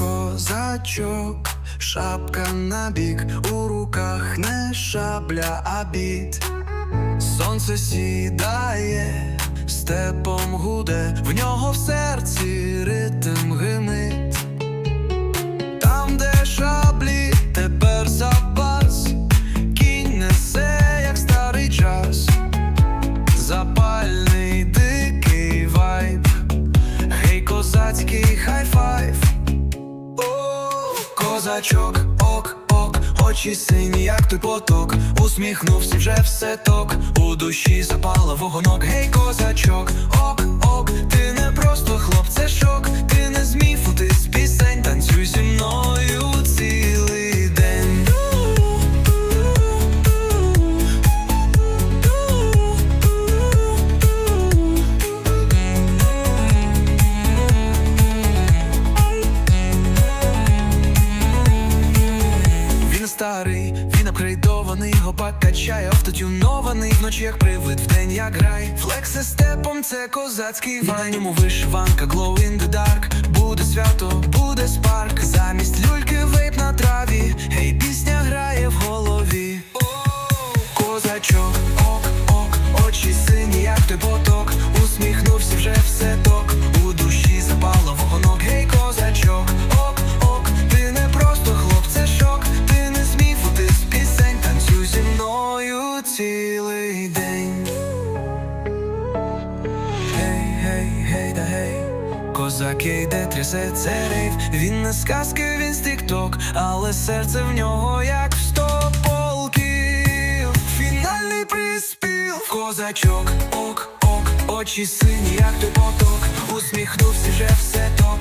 козачок, шапка на бік, у руках не шабля, а біт. Сонце сідає, степом гуде, в нього в серці ритм гримить. Там, де шаблі, тепер запас, кінь несе, як старий час, запальний дикий вайб, гей, козацький хай-файв. Козачок, ок, ок, очі сині, як той поток, усміхнувся вже все ток, у душі запала вогонок, гей, козачок, ок, ок, ти качає, автотюнований вночі як привид, вдень як грай. Флекси степом, це козацький вайн. Ньому вишиванка, glow in the dark Буде свято, буде спарк. Замість люльки вейп на траві. Гей, пісня грає в голові. Козачок, ок, ок, очі сині, як той поток. Усміхнувся вже все цілий день. Гей, гей, гей, да гей. Козак йде, трясе це рейв. Він не з казки, він з тік-ток Але серце в нього як в сто полків. Фінальний приспів. Козачок, ок, ок Очі сині, як той поток. Усміхнувся вже все ток